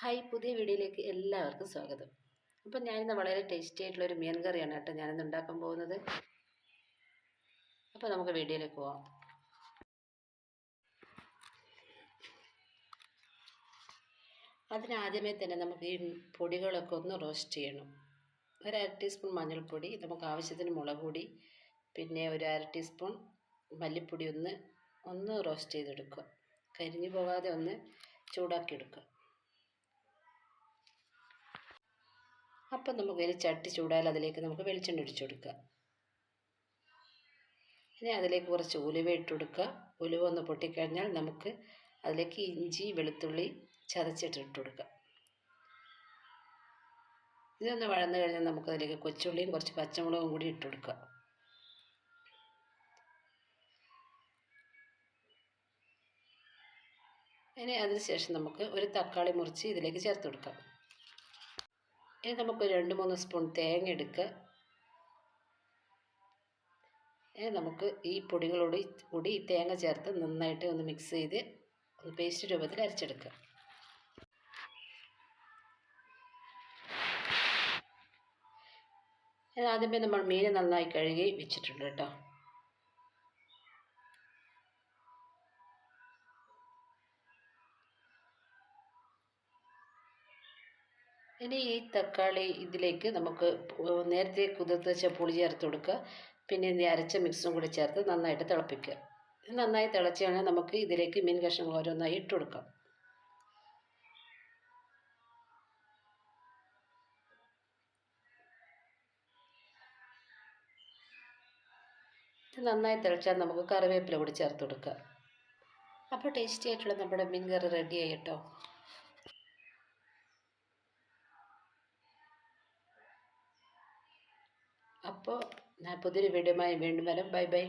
Hi പുതിയ വീഡിയോയിലേക്ക് എല്ലാവർക്കും സ്വാഗതം. അപ്പം ഞാനിന്ന് വളരെ ടേസ്റ്റി ആയിട്ടുള്ളൊരു മീൻ കറിയാണ് കേട്ടോ ഞാനിന്ന് ഉണ്ടാക്കാൻ പോകുന്നത്. അപ്പോൾ നമുക്ക് വീഡിയോയിലേക്ക് പോവാം. അതിനാദ്യമേ തന്നെ നമുക്ക് ഈ പൊടികളൊക്കെ ഒന്ന് റോസ്റ്റ് ചെയ്യണം. ഒരു അര ടീസ്പൂൺ മഞ്ഞൾപ്പൊടി നമുക്ക് ആവശ്യത്തിന് മുളക് പൊടി പിന്നെ ഒരു അര ടീസ്പൂൺ മല്ലിപ്പൊടി ഒന്ന് ഒന്ന് റോസ്റ്റ് ചെയ്തെടുക്കുക. കരിഞ്ഞു പോകാതെ ഒന്ന് ചൂടാക്കി എടുക്കുക അപ്പം നമുക്ക് ഒരു ചട്ടി ചൂടായാൽ അതിലേക്ക് നമുക്ക് വെളിച്ചെണ്ണ ഒഴിച്ചു കൊടുക്കുക. ഇനി അതിലേക്ക് കുറച്ച് ഉലുവ ഇട്ട് കൊടുക്കുക. ഉലുവ ഒന്ന് പൊട്ടിക്കഴിഞ്ഞാൽ നമുക്ക് അതിലേക്ക് ഇഞ്ചി വെളുത്തുള്ളി ചതച്ചിട്ട് ഇട്ട് കൊടുക്കുക. ഇതൊന്ന് വഴന്നു കഴിഞ്ഞാൽ നമുക്ക് അതിലേക്ക് കൊച്ചുള്ളിയും കുറച്ച് പച്ചമുളകും കൂടി ഇട്ട് കൊടുക്കുക. ഇനി അതിന് ശേഷം നമുക്ക് ഒരു തക്കാളി മുറിച്ച് ഇതിലേക്ക് ചേർത്ത് കൊടുക്കാം. ഇനി നമുക്ക് രണ്ട് മൂന്ന് സ്പൂൺ തേങ്ങ എടുക്കുക ഇനി നമുക്ക് ഈ പൊടികളോട് കൂടി ഈ തേങ്ങ ചേർത്ത് നന്നായിട്ട് ഒന്ന് മിക്സ് ചെയ്ത് ഒന്ന് പേസ്റ്റ് രൂപത്തിൽ അരച്ചെടുക്കുക. ആദ്യമേ നമ്മൾ മീൻ നന്നായി കഴുകി വെച്ചിട്ടുണ്ട് കേട്ടോ. ഇനി ഈ തക്കാളി ഇതിലേക്ക് നമുക്ക് നേരത്തെ കുതിർത്ത് വെച്ച പുളി ചേർത്ത് കൊടുക്കുക. പിന്നെ ഇനി അരച്ച മിക്സും കൂടി ചേർത്ത് നന്നായിട്ട് തിളപ്പിക്കുക. നന്നായി തിളച്ച് കഴിഞ്ഞാൽ നമുക്ക് ഇതിലേക്ക് മീൻ കഷ്ണങ്ങൾ ഓരോന്നായി ഇട്ട് കൊടുക്കാം. ഇത് നന്നായി തിളച്ചാൽ നമുക്ക് കറിവേപ്പില കൂടി ചേർത്ത് കൊടുക്കുക. അപ്പോൾ ടേസ്റ്റി ആയിട്ടുള്ള നമ്മുടെ മീൻ കറി റെഡിയായി കേട്ടോ. അപ്പോൾ ഞാൻ പുതിയൊരു വീഡിയോയുമായി വീണ്ടും വരാം. Bye bye.